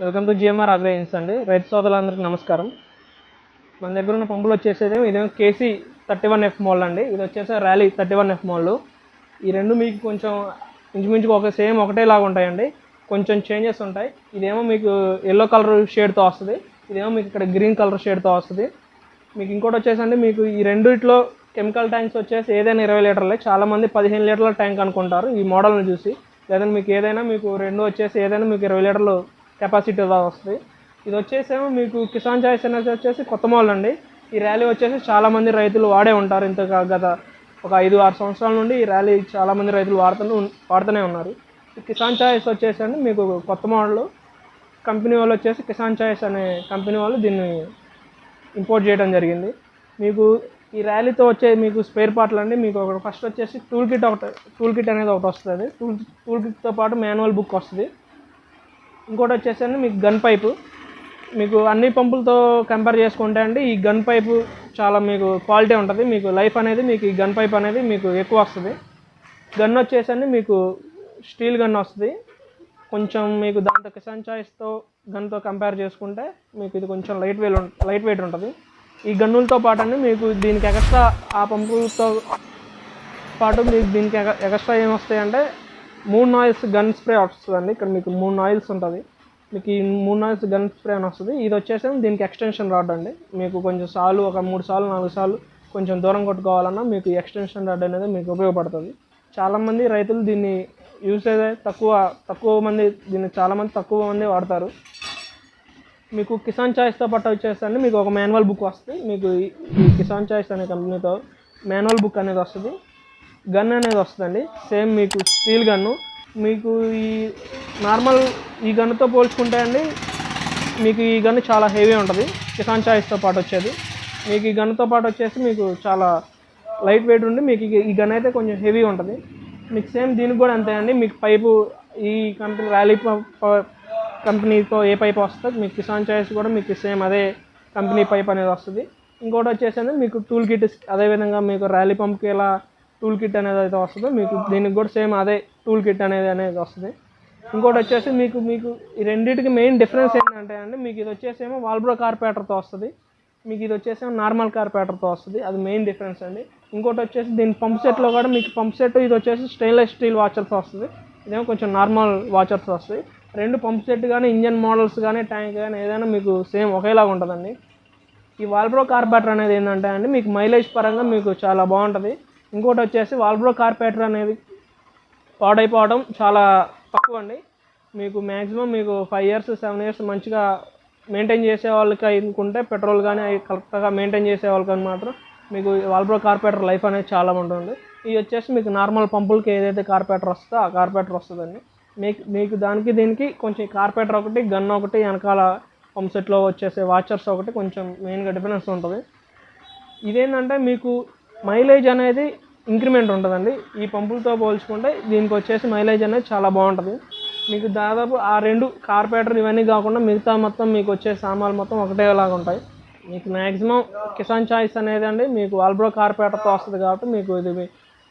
Welcome to GMR అగ్రేజెన్స్ అండి. రైతు సోదరులందరికీ నమస్కారం. మన దగ్గర ఉన్న పంపులు వచ్చేసేది ఇదేమో కేసీ థర్టీ వన్ ఎఫ్ మోల్ అండి. ఇది వచ్చేసి ర్యాలీ థర్టీ వన్ ఎఫ్ మాల్ ఈ రెండు మీకు కొంచెం ఇంచుమించుగా ఒక సేమ్ ఒకటేలాగా ఉంటాయండి. కొంచెం చేంజెస్ ఉంటాయి. ఇదేమో మీకు ఎల్లో కలర్ షేడ్తో వస్తుంది. ఇదేమో మీకు ఇక్కడ గ్రీన్ కలర్ షేడ్తో వస్తుంది. మీకు ఇంకోటి వచ్చేసండి మీకు ఈ రెండిట్లో కెమికల్ ట్యాంక్స్ వచ్చేసి ఏదైనా ఇరవై లీటర్లే. చాలామంది పదిహేను లీటర్ల ట్యాంక్ అనుకుంటారు ఈ మోడల్ని చూసి. లేదంటే మీకు ఏదైనా మీకు రెండు వచ్చేసి ఏదైనా మీకు ఇరవై లీటర్లు కెపాసిటీ వస్తుంది? ఇది వచ్చేసేమో మీకు కిసాన్ చాయిస్ అనేది వచ్చేసి కొత్త మోడల్ అండి. ఈ ర్యాలీ వచ్చేసి చాలామంది రైతులు వాడే ఉంటారు. ఇంత గత ఒక ఐదు ఆరు సంవత్సరాల నుండి ఈ ర్యాలీ చాలామంది రైతులు వాడుతూ వాడుతూనే ఉన్నారు. కిసాన్ కిసాన్ వచ్చేసి వచ్చేసండి మీకు కొత్త మోడల్ కంపెనీ వాళ్ళు వచ్చేసి కిసాన్ చాయ్స్ అనే కంపెనీ వాళ్ళు దీన్ని ఇంపోర్ట్ చేయడం జరిగింది. మీకు ఈ ర్యాలీతో వచ్చే మీకు స్పేర్ పార్ట్లు అండి మీకు ఒక ఫస్ట్ వచ్చేసి టూల్ కిట్ ఒకటి టూల్ కిట్ అనేది ఒకటి వస్తుంది. టూల్ టూల్ కిట్తో పాటు మాన్యువల్ బుక్ వస్తుంది. ఇంకోటి వచ్చేసండి మీకు గన్ పైపు. మీకు అన్ని పంపులతో కంపేర్ చేసుకుంటే అండి ఈ గన్ పైపు చాలా మీకు క్వాలిటీ ఉంటుంది. మీకు లైఫ్ అనేది మీకు ఈ గన్ పైప్ అనేది మీకు ఎక్కువ వస్తుంది. గన్ వచ్చేసండి మీకు స్టీల్ గన్ వస్తుంది. కొంచెం మీకు దాంతో కిసాన్ చాయిస్తో గన్తో కంపేర్ చేసుకుంటే మీకు ఇది కొంచెం లైట్ వెయిట్ లైట్ వెయిట్ ఉంటుంది. ఈ గన్నులతో పాటు అండి మీకు దీనికి ఎక్స్ట్రా ఆ పంపులతో పాటు మీకు దీనికి ఎగ- ఎక్స్ట్రా ఏం వస్తాయంటే మూడు నాయిల్స్ గన్ స్ప్రే వస్తుందండి. ఇక్కడ మీకు మూడు నాయిల్స్ ఉంటుంది. మీకు ఈ మూడు నాయిల్స్ గన్ స్ప్రే అని వస్తుంది. ఇది వచ్చేసి దీనికి ఎక్స్టెన్షన్ రాడ్ అండి. మీకు కొంచెం సార్లు ఒక మూడు సార్లు నాలుగు సార్లు కొంచెం దూరం కొట్టుకోవాలన్నా మీకు ఎక్స్టెన్షన్ రాడ్ అనేది మీకు ఉపయోగపడుతుంది. చాలామంది రైతులు దీన్ని యూజ్ అయితే తక్కువ తక్కువ మంది దీన్ని చాలామంది తక్కువ మంది వాడతారు. మీకు కిసాన్ చాయిస్తో పాటు వచ్చేసండి మీకు ఒక మాన్యువల్ బుక్ వస్తుంది. మీకు ఈ కిసాన్ చాయిస్ అనే కంపెనీతో మాన్యువల్ బుక్ అనేది వస్తుంది. గన్ అనేది వస్తుందండి. సేమ్ మీకు స్టీల్ గన్ను. మీకు ఈ నార్మల్ ఈ గన్నుతో పోల్చుకుంటే అండి మీకు ఈ గన్ను చాలా హెవీ ఉంటుంది. కిసాన్ చాయిస్తో పాటు వచ్చేది. మీకు ఈ గన్నుతో పాటు వచ్చేసి మీకు చాలా లైట్ వెయిట్ ఉండి మీకు ఈ- గన్ అయితే కొంచెం హెవీ ఉంటుంది. మీకు సేమ్ దీనికి కూడా అంతే అండి. మీకు పైపు ఈ కంపెనీ ర్యాలీ కంపెనీతో ఏ పైప్ వస్తుంది మీకు కిసాన్ చాయిస్ కూడా మీకు సేమ్ అదే కంపెనీ పైప్ అనేది వస్తుంది. ఇంకోటి వచ్చేసి మీకు టూల్ కిట్ అదేవిధంగా మీకు ర్యాలీ పంప్కి ఎలా టూల్ కిట్ అనేది అయితే వస్తుంది. మీకు దీనికి కూడా సేమ్ అదే టూల్ కిట్ అనేది అనేది వస్తుంది. ఇంకోటి వచ్చేసి మీకు మీకు ఈ రెండింటికి మెయిన్ డిఫరెన్స్ ఏంటంటే అండి మీకు ఇది వచ్చేసేమో వాల్బ్రో కార్పేటర్తో వస్తుంది. మీకు ఇది వచ్చేసేమో నార్మల్ కార్పేటర్తో వస్తుంది. అది మెయిన్ డిఫరెన్స్ అండి. ఇంకోటి వచ్చేసి దీని పంప్ సెట్లో కూడా మీకు పంప్ సెట్ ఇది వచ్చేసి స్టెయిన్లెస్ స్టీల్ వాచర్స్ వస్తుంది. ఇదేమో కొంచెం నార్మల్ వాచర్స్ వస్తాయి రెండు పంప్ సెట్ కానీ ఇంజన్ మోడల్స్ కానీ ట్యాంక్ కానీ ఏదైనా మీకు సేమ్ ఒకేలాగా ఉంటుందండి. ఈ వాల్బ్రో కార్పేటర్ అనేది ఏంటంటే అండి మీకు మైలేజ్ పరంగా మీకు చాలా బాగుంటుంది. ఇంకోటి వచ్చేసి వాల్బ్రో కార్పేటర్ అనేది పాడైపోవడం చాలా తక్కువ అండి మీకు మ్యాక్సిమం మీకు ఫైవ్ ఇయర్స్ సెవెన్ ఇయర్స్ మంచిగా మెయింటైన్ చేసే వాళ్ళకి అనుకుంటే పెట్రోల్ కానీ అవి కరెక్ట్గా మెయింటైన్ చేసే వాళ్ళకి మాత్రం మీకు వాల్బ్రో కార్పేటర్ లైఫ్ అనేది చాలా ఉంటుంది ఇది వచ్చేసి మీకు నార్మల్ పంపులకి ఏదైతే కార్పేటర్ వస్తుందో ఆ కార్పేటర్ వస్తుందండి. మీకు మీకు దానికి దీనికి కొంచెం కార్పేటర్ ఒకటి గన్ ఒకటి వెనకాల పంప్ సెట్లో వచ్చేసే వాచర్స్ ఒకటి కొంచెం మెయిన్గా డిఫరెన్స్ ఉంటుంది. ఇదేంటంటే మీకు మైలేజ్ అనేది ఇంక్రిమెంట్ ఉంటుందండి. ఈ పంపులతో పోల్చుకుంటే దీనికి వచ్చేసి మైలేజ్ అనేది చాలా బాగుంటుంది. మీకు దాదాపు ఆ రెండు కార్పొరేటర్ ఇవన్నీ కాకుండా మిగతా మొత్తం మీకు వచ్చే సామాన్లు మొత్తం ఒకటేలాగా ఉంటాయి. మీకు మ్యాక్సిమం కిసాన్ చాయిస్ అనేది అండి మీకు వాల్బ్రో కార్పొరేటర్తో వస్తుంది కాబట్టి మీకు ఇది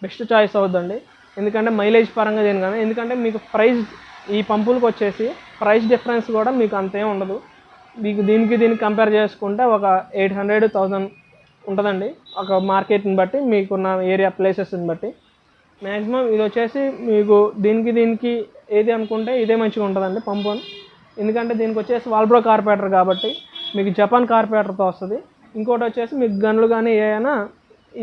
బెస్ట్ చాయిస్ అవుతుందండి ఎందుకంటే మైలేజ్ పరంగా దీని కానీ ఎందుకంటే మీకు ప్రైస్ ఈ పంపులకు వచ్చేసి ప్రైస్ డిఫరెన్స్ కూడా మీకు అంతేం ఉండదు. మీకు దీనికి దీనికి కంపేర్ చేసుకుంటే ఒక ఎయిట్ హండ్రెడ్ థౌజండ్ ఉంటుందండి. ఒక మార్కెట్ని బట్టి మీకున్న ఏరియా ప్లేసెస్ని బట్టి. మ్యాక్సిమం ఇది వచ్చేసి మీకు దీనికి దీనికి ఏది అనుకుంటే ఇదే మంచిగా ఉంటుందండి పంపు అని. ఎందుకంటే దీనికి వచ్చేసి వాల్బ్రో కార్పొరేటర్ కాబట్టి మీకు జపాన్ కార్పొరేటర్తో వస్తుంది. ఇంకోటి వచ్చేసి మీకు గన్లు కానీ ఏమైనా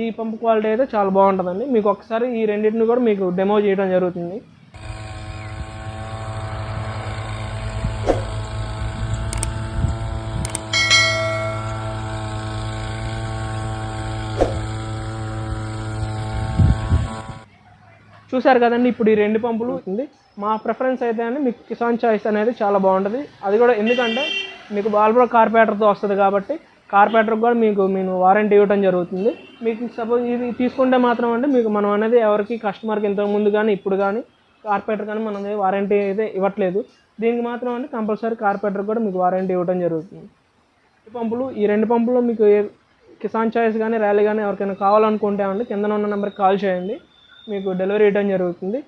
ఈ పంపు క్వాలిటీ అయితే చాలా బాగుంటుందండి. మీకు ఒకసారి ఈ రెండింటిని కూడా మీకు డెమో చేయడం జరుగుతుంది. చూశారు కదండి ఇప్పుడు ఈ రెండు పంపులు. ఉంది మా ప్రిఫరెన్స్ అయితే అండి మీకు కిసాన్ చాయిస్ అనేది చాలా బాగుంటుంది. అది కూడా ఎందుకంటే మీకు బాల్బ్రో కార్పొరేటర్తో వస్తుంది కాబట్టి కార్పొరేటర్ కూడా మీకు నేను వారంటీ ఇవ్వడం జరుగుతుంది. మీకు సపోజ్ ఇది తీసుకుంటే మాత్రం అండి మీకు మనం అనేది ఎవరికి కస్టమర్కి ఇంతకు ముందు కానీ ఇప్పుడు కానీ కార్పొరేటర్ కానీ మనం వారంటీ అయితే ఇవ్వట్లేదు. దీనికి మాత్రం అండి కంపల్సరీ కార్పొరేటర్ కూడా మీకు వారంటీ ఇవ్వడం జరుగుతుంది. ఈ పంపులు ఈ రెండు పంపులు మీకు కిసాన్ చాయిస్ కానీ ర్యాలీ కానీ ఎవరికైనా కావాలనుకుంటే అండి కింద ఉన్న నెంబర్కి కాల్ చేయండి. మీకు డెలివరీ ఇవ్వడం జరుగుతుంది.